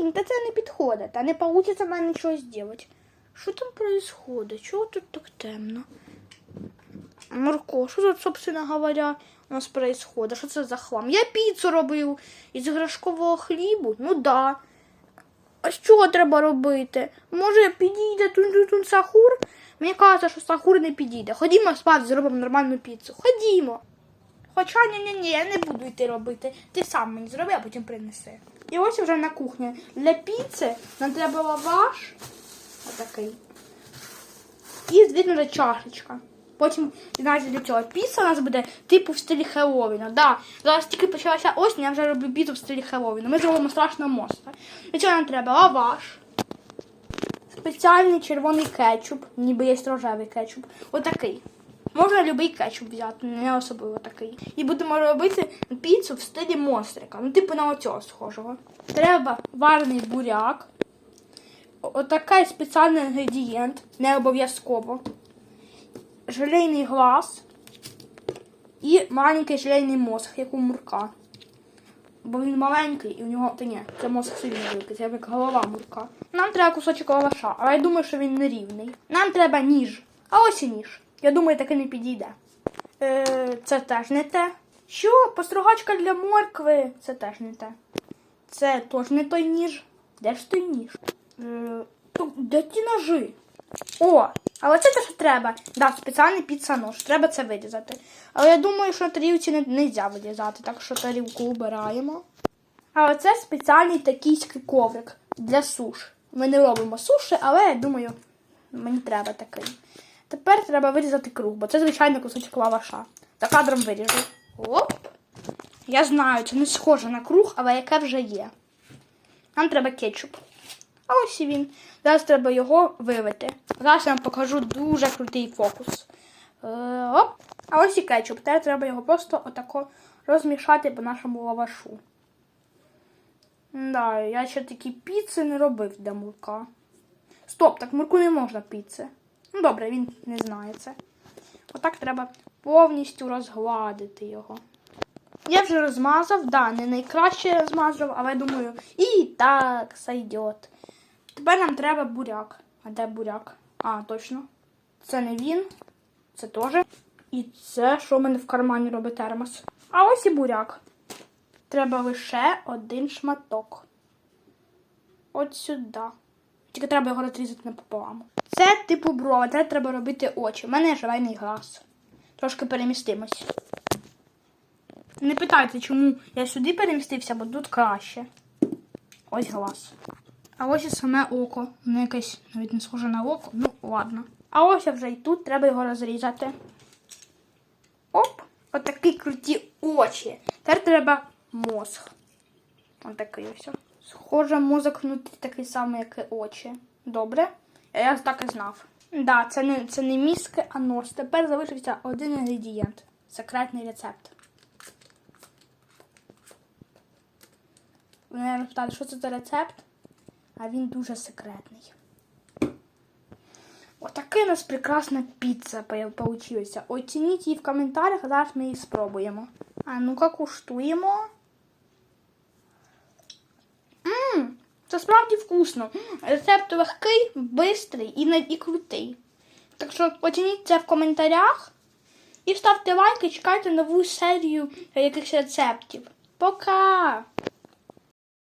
блін, та не підходить. Та не вийде в мене нічого зробити. Там відбувається? Чого тут так темно? Марко, що тут, собственно говоря, у нас происходит? Що це за хлам? Я піцу робив із грашкового хлібу? Ну да. А що треба робити? Може підійде тун-тун-тун сахур? Мені кажеться, що сахур не підійде. Ходімо спати, зробимо нормальну піцу. Ходімо. Хоча ні, ні, ні, я не буду йти робити. Ти сам мені зроби, а потім принеси. І ось вже на кухні. Для піци нам треба лаваш. Отакий. І, звісно, чашечка. Потім, знаєте, для цього піца у нас буде типу в стилі Хеллоуіна. Да, зараз тільки почалася осінь, я вже роблю піцу в стилі Хеллоуіна. Ми зробимо страшного моста. Для цього нам треба лаваш, спеціальний червоний кетчуп, ніби є рожевий кетчуп. Отакий. Можна будь-який кетчуп взяти, не особливо такий. І будемо робити піцу в стилі монстрика. Ну, типу на оцього схожого. Треба варений буряк. Отакий спеціальний інгредієнт, не обов'язково. Желейний глаз і маленький желейний мозг, як у мурка. Бо він маленький і у нього. Та ні, це мозг сильно великий, це як голова мурка. Нам треба кусочок лаваша, але я думаю, що він не рівний. Нам треба ніж. А ось і ніж. Я думаю, таки не підійде. Е, це теж не те. Що? Постругачка для моркви? Це теж не те. Це теж не той ніж. Де ж той ніж? Е, ну, де ті ножи? О, але це те, що треба. Да, спеціальний піца-нож. Треба це вирізати. Але я думаю, що тарілці не, можна вирізати, так що тарілку убираємо. А оце спеціальний токійський коврик для суш. Ми не робимо суші, але я думаю, мені треба такий. Тепер треба вирізати круг, бо це звичайний кусочок лаваша. За кадром виріжу. Оп. Я знаю, це не схоже на круг, але яке вже є. Нам треба кетчуп. А ось і він. Зараз треба його вивити. Зараз я вам покажу дуже крутий фокус. Е, оп. А ось і кетчуп. Тепер треба його просто отако розмішати по нашому лавашу. Да, я ще такі піци не робив для мурка. Стоп, так мурку не можна піци. Ну добре, він не знає це. Отак треба повністю розгладити його. Я вже розмазав, да, не найкраще розмазав, але думаю, і так сойдет. Тепер нам треба буряк. А де буряк? А, точно. Це не він. Це теж. І це, що в мене в кармані робить термос. А ось і буряк. Треба лише один шматок. От сюди. Тільки треба його розрізати напополам. Це типу брова, це треба робити очі. У мене є жовейний глаз. Трошки перемістимось. Не питайте, чому я сюди перемістився, бо тут краще. Ось глаз. А ось і саме око. Воно якесь навіть не схоже на око. Ну, ладно. А ось вже і тут треба його розрізати. Оп! Отакі круті очі. Тепер треба мозг. Ось такий ось. Схоже, мозок внутрі такий самий, як і очі. Добре? Я так і знав. Да, це не, це не мізки, а нос. Тепер залишився один інгредієнт. Секретний рецепт. Ви мене питали, що це за рецепт? А він дуже секретний. Отака у нас прекрасна піца получилася. Оцініть її в коментарях, а зараз ми її спробуємо. А ну-ка куштуємо. Ммм, справді вкусно. Рецепт легкий, бистрий і, і крутий. Так що оцініть це в коментарях. І ставте лайк і чекайте нову серію якихось рецептів. Пока!